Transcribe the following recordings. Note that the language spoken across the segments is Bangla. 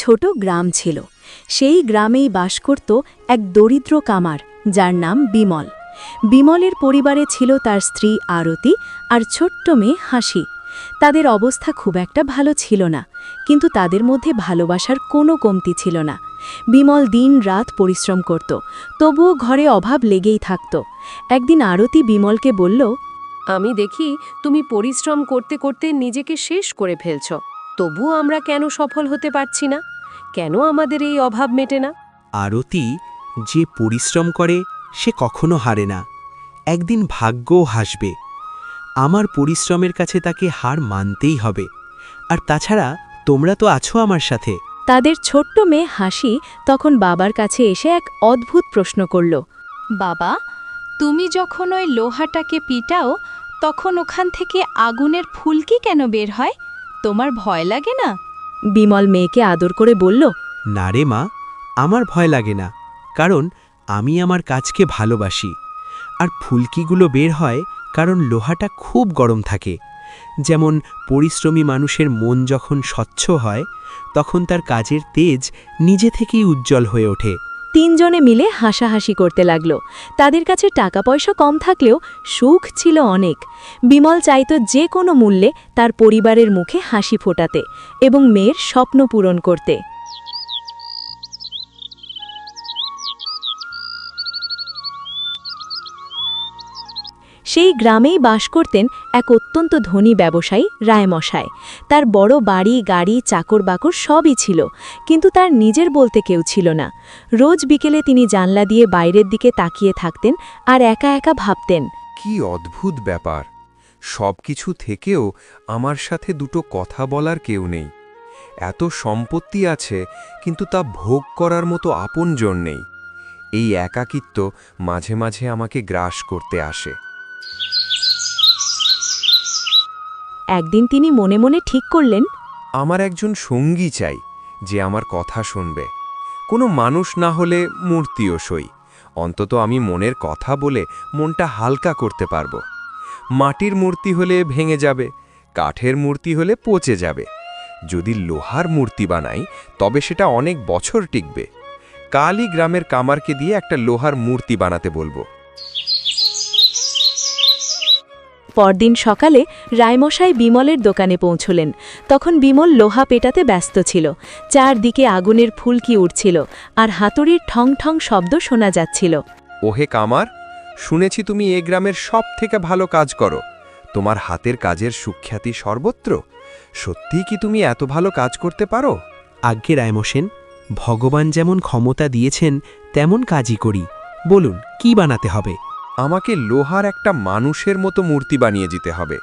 ছোট গ্রাম ছিল। সেই গ্রামেই বাস করত এক দরিদ্র কামার, যার নাম বিমল। বিমলের পরিবারে ছিল তার স্ত্রী আরতি আর ছোট্ট মেয়ে হাসি। তাদের অবস্থা খুব একটা ভালো ছিল না, কিন্তু তাদের মধ্যে ভালোবাসার কোনো কমতি ছিল না। বিমল দিন রাত পরিশ্রম করত, তবুও ঘরে অভাব লেগেই থাকত। একদিন আরতি বিমলকে বলল, আমি দেখি তুমি পরিশ্রম করতে করতে নিজেকে শেষ করে ফেলছ। তবুও আমরা কেন সফল হতে পারছি না? কেন আমাদের এই অভাব মেটে না? আরতি যে পরিশ্রম করে সে কখনো হারে না। একদিন ভাগ্যও হাসবে। আমার পরিশ্রমের কাছে তাকে হার মানতেই হবে। আর তাছাড়া তোমরা তো আছো আমার সাথে। তাদের ছোট্ট মেয়ে হাসি তখন বাবার কাছে এসে এক অদ্ভুত প্রশ্ন করল বাবা তুমি যখন ওই লোহাটাকে পিটাও তখন ওখান থেকে আগুনের ফুলকি কেন বের হয়? তোমার ভয় লাগে না? বিমল মেয়েকে আদর করে বলল, না রে মা, আমার ভয় লাগে না, কারণ আমি আমার কাজকে ভালোবাসি। আর ফুলকিগুলো বের হয় কারণ লোহাটা খুব গরম থাকে। যেমন পরিশ্রমী মানুষের মন যখন স্বচ্ছ হয়, তখন তার কাজের তেজ নিজে থেকেই উজ্জ্বল হয়ে ওঠে। তিনজনে মিলে হাসাহাসি করতে লাগল। তাদের কাছে টাকা পয়সা কম থাকলেও সুখ ছিল অনেক। বিমল চাইত যে কোনো মূল্যে তার পরিবারের মুখে হাসি ফোটাতে এবং মেয়ের স্বপ্ন পূরণ করতে। সেই গ্রামেই বাস করতেন এক অত্যন্ত ধনী ব্যবসায়ী রায়মশায় তার বড় বাড়ি, গাড়ি চাকর বাকর সবই ছিল, কিন্তু তার নিজের বলতে কেউ ছিল না। রোজ বিকেলে তিনি জানলা দিয়ে বাইরের দিকে তাকিয়ে থাকতেন আর একা একা ভাবতেন। কি অদ্ভুত ব্যাপার। সব কিছু থেকেও আমার সাথে দুটো কথা বলার কেউ নেই। এত সম্পত্তি আছে, কিন্তু তা ভোগ করার মতো আপনজন নেই। এই একাকিত্ব মাঝে মাঝে আমাকে গ্রাস করতে আসে। একদিন তিনি মনে মনে ঠিক করলেন, আমার একজন সঙ্গী চাই যে আমার কথা শুনবে। কোনো মানুষ না হলে মূর্তিও সই। অন্তত আমি মনের কথা বলে মনটা হালকা করতে পারব। মাটির মূর্তি হলে ভেঙে যাবে, কাঠের মূর্তি হলে পচে যাবে। যদি লোহার মূর্তি বানাই, তবে সেটা অনেক বছর টিকবে। কালই গ্রামের কামারকে দিয়ে একটা লোহার মূর্তি বানাতে বলব। পরদিন সকালে রায়মশাই বিমলের দোকানে পৌঁছলেন। তখন বিমল লোহা পেটাতে ব্যস্ত ছিল। চারদিকে আগুনের ফুলকি উঠছিল আর হাতুড়ির ঠং ঠং শব্দ শোনা যাচ্ছিল। ওহে কামার শুনেছি তুমি এ গ্রামের সব থেকে ভালো কাজ করো। তোমার হাতের কাজের সুখ্যাতি সর্বত্র। সত্যিই কি তুমি এত ভালো কাজ করতে পারো? আজ্ঞে রায়মোসেন ভগবান যেমন ক্ষমতা দিয়েছেন তেমন কাজই করি। বলুন কি বানাতে হবে? আমাকে লোহার একটা মানুষের মতো মূর্তি বানিয়ে দিতে হবে।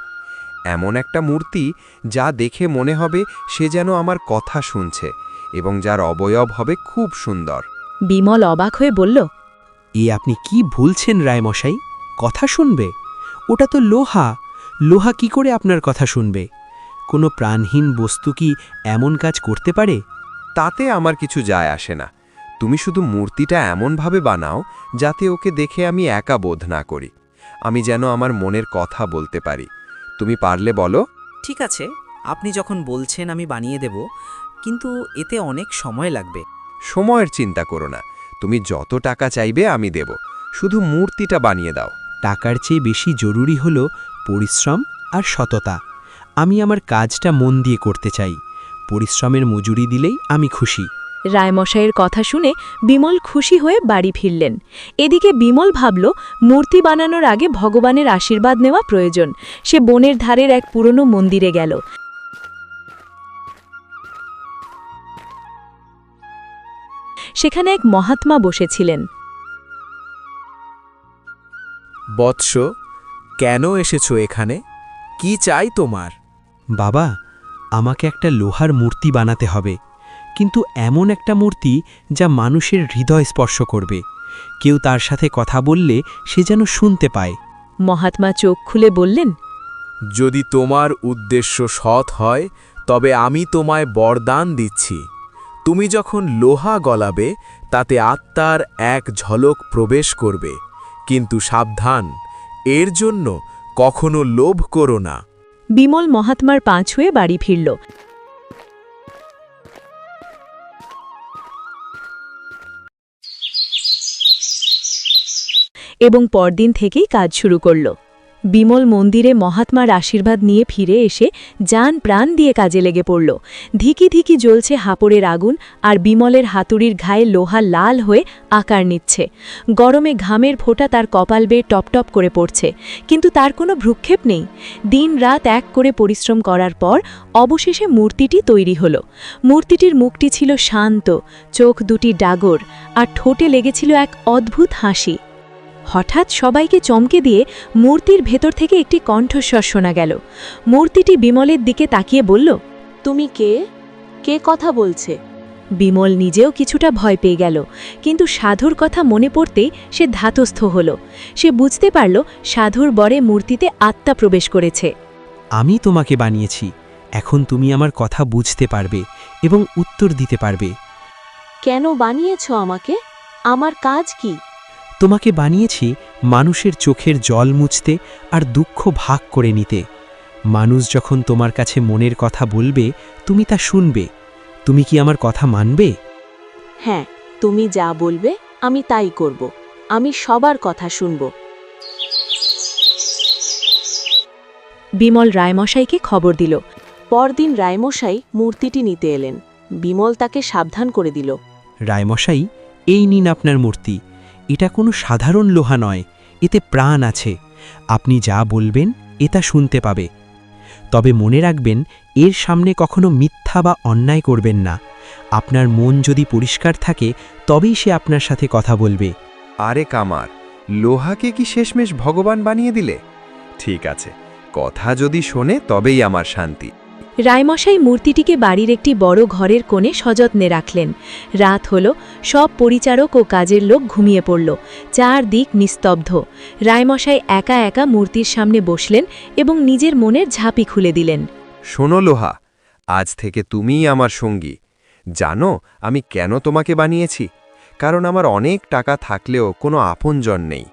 এমন একটা মূর্তি যা দেখে মনে হবে সে যেন আমার কথা শুনছে এবং যার অবয়ব হবে খুব সুন্দর। বিমল অবাক হয়ে বলল এ আপনি কি ভুলছেন রায়মশাই? কথা শুনবে। ওটা তো লোহা। লোহা কি করে আপনার কথা শুনবে? কোনো প্রাণহীন বস্তু কি এমন কাজ করতে পারে? তাতে আমার কিছু যায় আসে না। তুমি শুধু মূর্তিটা এমনভাবে বানাও যাতে ওকে দেখে আমি একা বোধ না করি। আমি যেন আমার মনের কথা বলতে পারি। তুমি পারলে বলো? ঠিক আছে আপনি যখন বলছেন আমি বানিয়ে দেব কিন্তু এতে অনেক সময় লাগবে। সময়ের চিন্তা করো না। তুমি যত টাকা চাইবে আমি দেব। শুধু মূর্তিটা বানিয়ে দাও। টাকার চেয়ে বেশি জরুরি হল পরিশ্রম আর সততা। আমি আমার কাজটা মন দিয়ে করতে চাই। পরিশ্রমের মজুরি দিলেই আমি খুশি। রায়মশাইয়ের কথা শুনে বিমল খুশি হয়ে বাড়ি ফিরলেন। এদিকে বিমল ভাবল মূর্তি বানানোর আগে ভগবানের আশীর্বাদ নেওয়া প্রয়োজন। সে বনের ধারের এক পুরনো মন্দিরে গেল। সেখানে এক মহাত্মা বসেছিলেন। বৎস কেন এসেছ এখানে? কি চাই তোমার? বাবা আমাকে একটা লোহার মূর্তি বানাতে হবে। কিন্তু এমন একটা মূর্তি যা মানুষের হৃদয় স্পর্শ করবে। কেউ তার সাথে কথা বললে সে যেন শুনতে পায়। মহাত্মা চোখ খুলে বললেন যদি তোমার উদ্দেশ্য সৎ হয় তবে আমি তোমায় বরদান দিচ্ছি। তুমি যখন লোহা গলাবে তাতে আত্মার এক ঝলক প্রবেশ করবে। কিন্তু সাবধান এর জন্য কখনো লোভ করো না। বিমল মহাত্মার পা ছুঁয়ে বাড়ি ফিরল। এবং পরদিন থেকেই কাজ শুরু করল। বিমল মন্দিরে মহাত্মার আশীর্বাদ নিয়ে ফিরে এসে যান প্রাণ দিয়ে কাজে লেগে পড়ল। ধিকি ধিকি জ্বলছে হাপড়ের আগুন আর বিমলের হাতুড়ির ঘায়ে লোহা লাল হয়ে আকার নিচ্ছে। গরমে ঘামের ফোঁটা তার কপাল বেয়ে টপটপ করে পড়ছে। কিন্তু তার কোনো ভ্রুক্ষেপ নেই। দিন রাত এক করে পরিশ্রম করার পর অবশেষে মূর্তিটি তৈরি হল। মূর্তিটির মুখটি ছিল শান্ত, চোখ দুটি ডাগর, আর ঠোঁটে লেগেছিল এক অদ্ভুত হাসি। হঠাৎ সবাইকে চমকে দিয়ে মূর্তির ভেতর থেকে একটি কণ্ঠস্বর শোনা গেল। মূর্তিটি বিমলের দিকে তাকিয়ে বলল তুমি কে? কে কথা বলছে? বিমল নিজেও কিছুটা ভয় পেয়ে গেল কিন্তু সাধুর কথা মনে পড়তেই সে ধাতস্থ হল। সে বুঝতে পারল সাধুর বরে মূর্তিতে আত্মা প্রবেশ করেছে। আমি তোমাকে বানিয়েছি এখন তুমি আমার কথা বুঝতে পারবে এবং উত্তর দিতে পারবে। কেন বানিয়েছ আমাকে? আমার কাজ কি? তোমাকে বানিয়েছি মানুষের চোখের জল মুছতে আর দুঃখ ভাগ করে নিতে। মানুষ যখন তোমার কাছে মনের কথা বলবে তুমি তা শুনবে। তুমি কি আমার কথা মানবে? হ্যাঁ তুমি যা বলবে আমি তাই করব। আমি সবার কথা শুনব। বিমল রায়মশাইকে খবর দিল। পরদিন রায়মশাই মূর্তিটি নিতে এলেন। বিমল তাকে সাবধান করে দিল। রায়মশাই এই নিন আপনার মূর্তি। এটা কোনো সাধারণ লোহা নয়, এতে প্রাণ আছে। আপনি যা বলবেন, এটা শুনতে পাবে। তবে মনে রাখবেন, এর সামনে কখনো মিথ্যা বা অন্যায় করবেন না। আপনার মন যদি পরিষ্কার থাকে, তবেই সে আপনার সাথে কথা বলবে। আরে কামার, লোহাকে কি শেষমেশ ভগবান বানিয়ে দিলে? ঠিক আছে, কথা যদি শোনে, তবেই আমার শান্তি। রায়মশাই মূর্তিটিকে বাড়ির একটি বড় ঘরের কোণে সযত্নে রাখলেন। রাত হল সব পরিচারক ও কাজের লোক ঘুমিয়ে পড়ল চারদিক নিস্তব্ধ। রায়মশাই একা একা মূর্তির সামনে বসলেন এবং নিজের মনের ঝাঁপি খুলে দিলেন। শোনো লোহা আজ থেকে তুমিই আমার সঙ্গী। জানো আমি কেন তোমাকে বানিয়েছি? কারণ আমার অনেক টাকা থাকলেও কোনো আপনজন নেই।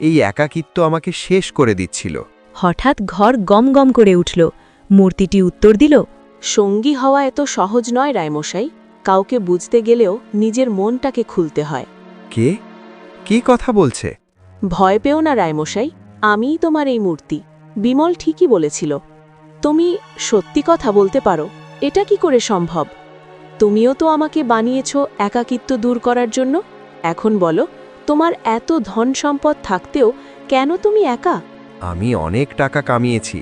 এই একাকিত্ব আমাকে শেষ করে দিচ্ছিল। হঠাৎ ঘর গম গম করে উঠল। মূর্তিটি উত্তর দিল সঙ্গী হওয়া এত সহজ নয় রায়মশাই। কাউকে বুঝতে গেলেও নিজের মনটাকে খুলতে হয়। কে? কি কথা বলছে? ভয় পেও না রায়মশাই। আমিই তোমার এই মূর্তি। বিমল ঠিকই বলেছিল। তুমি সত্যি কথা বলতে পারো। এটা কি করে সম্ভব? তুমিও তো আমাকে বানিয়েছ একাকিত্ব দূর করার জন্য। এখন বলো তোমার এত ধন সম্পদ থাকতেও কেন তুমি একা? আমি অনেক টাকা কামিয়েছি।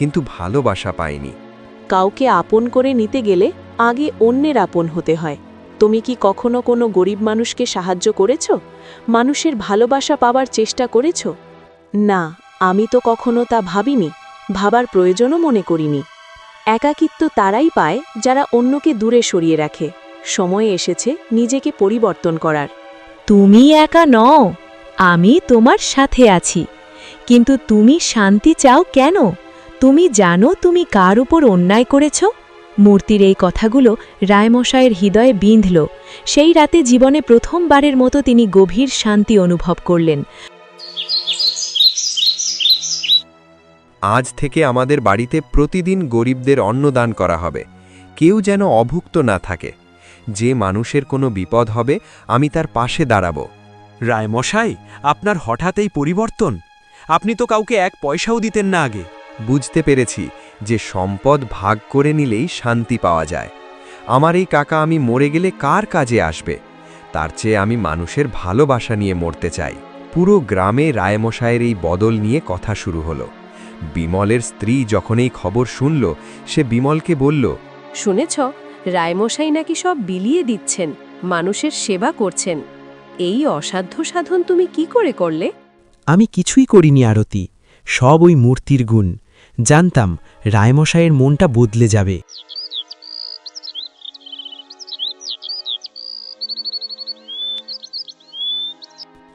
কিন্তু ভালোবাসা পাইনি। কাউকে আপন করে নিতে গেলে আগে অন্যের আপন হতে হয়। তুমি কি কখনো কোনো গরিব মানুষকে সাহায্য করেছ? মানুষের ভালোবাসা পাবার চেষ্টা করেছ? না, আমি তো কখনো তা ভাবিনি, ভাবার প্রয়োজনও মনে করিনি। একাকিত্ব তারাই পায় যারা অন্যকে দূরে সরিয়ে রাখে। সময় এসেছে নিজেকে পরিবর্তন করার। তুমি একা নও, আমি তোমার সাথে আছি। কিন্তু তুমি শান্তি চাও কেন? তুমি জানো তুমি কার উপর অন্যায় করেছ? মূর্তির এই কথাগুলো রায়মশায়ের হৃদয়ে বিঁধল। সেই রাতে জীবনে প্রথমবারের মতো তিনি গভীর শান্তি অনুভব করলেন। আজ থেকে আমাদের বাড়িতে প্রতিদিন গরিবদের অন্নদান করা হবে। কেউ যেন অভুক্ত না থাকে। যে মানুষের কোনো বিপদ হবে আমি তার পাশে দাঁড়াবো। রায়মশাই আপনার হঠাৎ এই পরিবর্তন? আপনি তো কাউকে এক পয়সাও দিতেন না আগে। বুঝতে পেরেছি যে সম্পদ ভাগ করে নিলেই শান্তি পাওয়া যায়। আমার এই কাকা আমি মরে গেলে কার কাজে আসবে? তার চেয়ে আমি মানুষের ভালোবাসা নিয়ে মরতে চাই। পুরো গ্রামে রায়মশায়ের এই বদল নিয়ে কথা শুরু হলো। বিমলের স্ত্রী যখন এই খবর শুনল সে বিমলকে বলল শুনেছ রায়মশাই নাকি সব বিলিয়ে দিচ্ছেন মানুষের সেবা করছেন। এই অসাধ্য সাধন তুমি কি করে করলে? আমি কিছুই করিনি আরতি সব ওই মূর্তির গুণ। জানতাম রায়মশাইয়ের মনটা বদলে যাবে।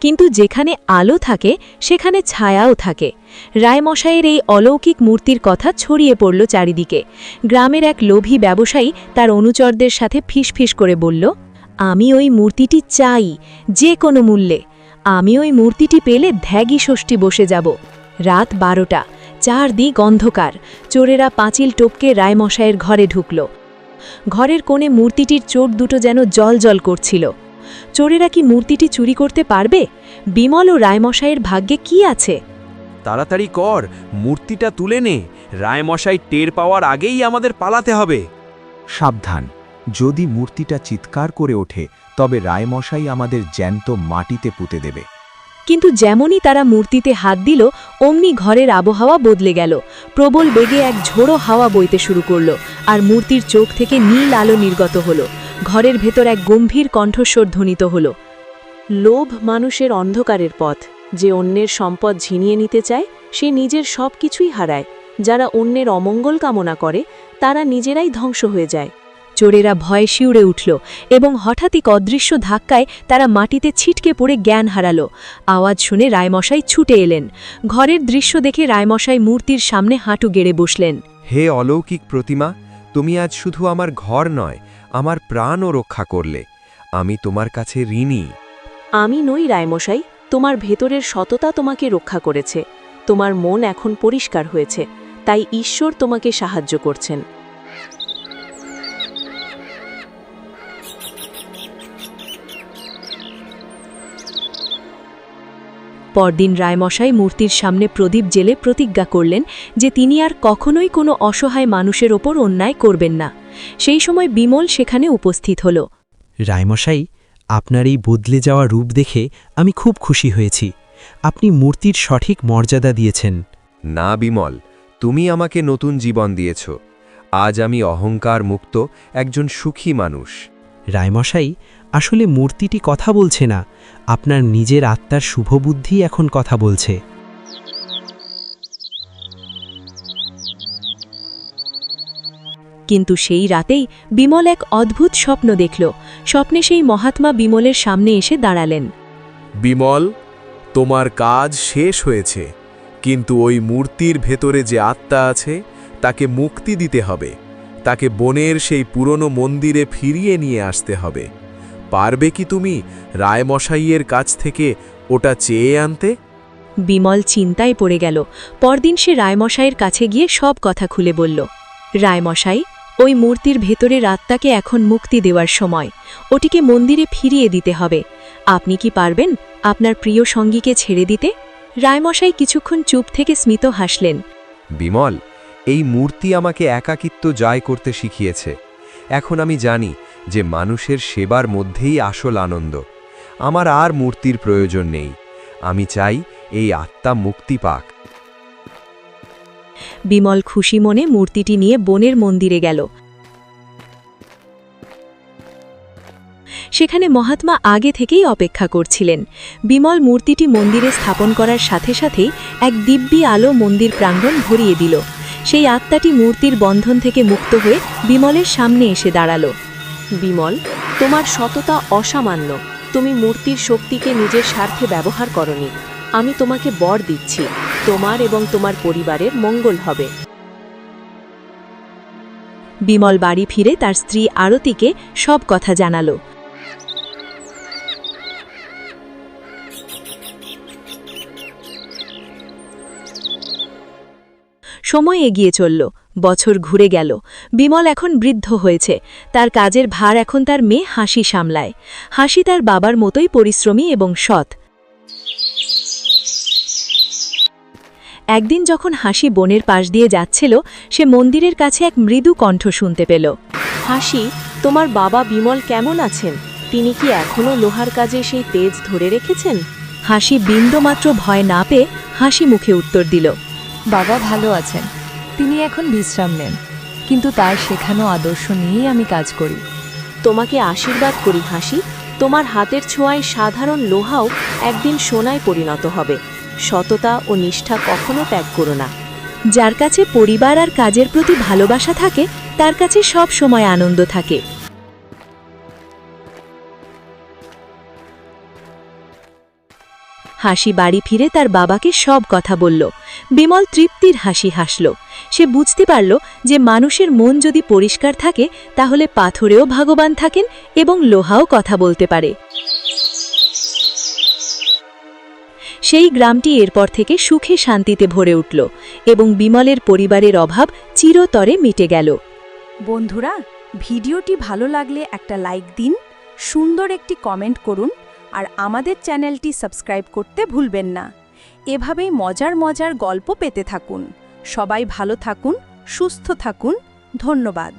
কিন্তু যেখানে আলো থাকে, সেখানে ছায়াও থাকে। রায়মশাইয়ের এই অলৌকিক মূর্তির কথা ছড়িয়ে পড়ল চারিদিকে। গ্রামের এক লোভী ব্যবসায়ী তার অনুচরদের সাথে ফিসফিস করে বলল, আমি ওই মূর্তিটি চাই, যে কোনো মূল্যে। আমি ওই মূর্তিটি পেলে ধ্যাগী ষষ্ঠী বসে যাব। রাত বারোটা। চারদিক অন্ধকার। চোরেরা পাঁচিল টপকে রায়মশাইয়ের ঘরে ঢুকল। ঘরের কোণে মূর্তিটির চোট দুটো যেন জল জল করছিল। চোরেরা কি মূর্তিটি চুরি করতে পারবে? বিমল ও রায়মশাইয়ের ভাগ্যে কি আছে? তাড়াতাড়ি কর মূর্তিটা তুলে নে। রায়মশাই টের পাওয়ার আগেই আমাদের পালাতে হবে। সাবধান। যদি মূর্তিটা চিৎকার করে ওঠে তবে রায়মশাই আমাদের জ্যান্ত মাটিতে পুঁতে দেবে। কিন্তু যেমনই তারা মূর্তিতে হাত দিল, অমনি ঘরের আবহাওয়া বদলে গেল। প্রবল বেগে এক ঝোড়ো হাওয়া বইতে শুরু করল আর মূর্তির চোখ থেকে নীল আলো নির্গত হল। ঘরের ভেতর এক গম্ভীর কণ্ঠস্বর ধ্বনিত হল। লোভ মানুষের অন্ধকারের পথ। যে অন্যের সম্পদ ঝিনিয়ে নিতে চায়, সে নিজের সব কিছুই হারায়। যারা অন্যের অমঙ্গল কামনা করে, তারা নিজেরাই ধ্বংস হয়ে যায়। চোরেরা ভয়ে শিউরে উঠল এবং হঠাৎই অদৃশ্য ধাক্কায় তারা মাটিতে ছিটকে পড়ে জ্ঞান হারাল। আওয়াজ শুনে রায়মশাই ছুটে এলেন। ঘরের দৃশ্য দেখে রায়মশাই মূর্তির সামনে হাঁটু গেড়ে বসলেন। হে অলৌকিক প্রতিমা তুমি আজ শুধু আমার ঘর নয় আমার প্রাণও রক্ষা করলে। আমি তোমার কাছে ঋণী। আমি নই রায়মশাই তোমার ভেতরের সততা তোমাকে রক্ষা করেছে। তোমার মন এখন পরিষ্কার হয়েছে তাই ঈশ্বর তোমাকে সাহায্য করছেন। পরদিন রায়মশাই মূর্তির সামনে প্রদীপ জেলে প্রতিজ্ঞা করলেন যে তিনি আর কখনোই কোনো অসহায় মানুষের ওপর অন্যায় করবেন না। সেই সময় বিমল সেখানে উপস্থিত হল। রায়মশাই আপনার এই বদলে যাওয়া রূপ দেখে আমি খুব খুশি হয়েছি। আপনি মূর্তির সঠিক মর্যাদা দিয়েছেন। না বিমল তুমি আমাকে নতুন জীবন দিয়েছ। আজ আমি অহংকার মুক্ত একজন সুখী মানুষ। রায়মশাই আসলে মূর্তিটি কথা বলছে না আপনার নিজের আত্মার শুভবুদ্ধি এখন কথা বলছে। কিন্তু সেই রাতেই বিমল এক অদ্ভুত স্বপ্ন দেখল স্বপ্নে সেই মহাত্মা বিমলের সামনে এসে দাঁড়ালেন। বিমল তোমার কাজ শেষ হয়েছে কিন্তু ওই মূর্তির ভেতরে যে আত্মা আছে তাকে মুক্তি দিতে হবে তাকে বনের সেই পুরনো মন্দিরে ফিরিয়ে নিয়ে আসতে হবে। পারবে কি তুমি রায়মশাইয়ের কাছ থেকে ওটা চেয়ে আনতে? বিমল চিন্তায় পড়ে গেল। পরদিন সে রায়মশাইয়ের কাছে গিয়ে সব কথা খুলে বলল। রায়মশাই ওই মূর্তির ভেতরের আত্মাকে এখন মুক্তি দেওয়ার সময়। ওটিকে মন্দিরে ফিরিয়ে দিতে হবে। আপনি কি পারবেন আপনার প্রিয় সঙ্গীকে ছেড়ে দিতে? রায়মশাই কিছুক্ষণ চুপ থেকে স্মিত হাসলেন। বিমল এই মূর্তি আমাকে একাকিত্ব জয় করতে শিখিয়েছে। এখন আমি জানি যে মানুষের সেবার মধ্যেই আসল আনন্দ। আমার আর মূর্তির প্রয়োজন নেই। আমি চাই এই আত্মা মুক্তি পাক। বিমল খুশি মনে মূর্তিটি নিয়ে বনের মন্দিরে গেল। সেখানে মহাত্মা আগে থেকেই অপেক্ষা করছিলেন। বিমল মূর্তিটি মন্দিরে স্থাপন করার সাথে সাথেই এক দিব্যি আলো মন্দির প্রাঙ্গণ ভরিয়ে দিল। সেই আত্মাটি মূর্তির বন্ধন থেকে মুক্ত হয়ে বিমলের সামনে এসে দাঁড়াল। বিমল, তোমার সততা অসামান্য। তুমি মূর্তির শক্তিকে নিজের স্বার্থে ব্যবহার করনি। আমি তোমাকে বর দিচ্ছি। তোমার এবং তোমার পরিবারের মঙ্গল হবে। বিমল বাড়ি ফিরে তার স্ত্রী আরতিকে সব কথা জানালো। সময় এগিয়ে চলল। বছর ঘুরে গেল। বিমল এখন বৃদ্ধ হয়েছে। তার কাজের ভার এখন তার মেয়ে হাসি সামলায়। হাসি তার বাবার মতোই পরিশ্রমী এবং সৎ। একদিন যখন হাসি বনের পাশ দিয়ে যাচ্ছিল, সে মন্দিরের কাছে এক মৃদু কণ্ঠ শুনতে পেল। হাসি, তোমার বাবা বিমল কেমন আছেন? তিনি কি এখনও লোহার কাজে সেই তেজ ধরে রেখেছেন? হাসি বিন্দুমাত্র ভয় না পেয়ে হাসি মুখে উত্তর দিল। বাবা ভালো আছেন। তিনি এখন বিশ্রাম নেন কিন্তু তার শেখানো আদর্শ নিয়েই আমি কাজ করি। তোমাকে আশীর্বাদ করি হাসি। তোমার হাতের ছোঁয়ায় সাধারণ লোহাও একদিন সোনায় পরিণত হবে। সততা ও নিষ্ঠা কখনো ত্যাগ করো না। যার কাছে পরিবার আর কাজের প্রতি ভালোবাসা থাকে তার কাছে সব সময় আনন্দ থাকে। হাসি বাড়ি ফিরে তার বাবাকে সব কথা বলল। বিমল তৃপ্তির হাসি হাসল। সে বুঝতে পারল যে মানুষের মন যদি পরিষ্কার থাকে, তাহলে পাথরেও ভগবান থাকেন এবং লোহাও কথা বলতে পারে। সেই গ্রামটি এরপর থেকে সুখে শান্তিতে ভরে উঠল এবং বিমলের পরিবারের অভাব চিরতরে মিটে গেল। বন্ধুরা, ভিডিওটি ভালো লাগলে একটা লাইক দিন, সুন্দর একটি কমেন্ট করুন আর আমাদের চ্যানেলটি সাবস্ক্রাইব করতে ভুলবেন না। এভাবেই মজার মজার গল্প পেতে থাকুন। সবাই ভালো থাকুন, সুস্থ থাকুন। ধন্যবাদ।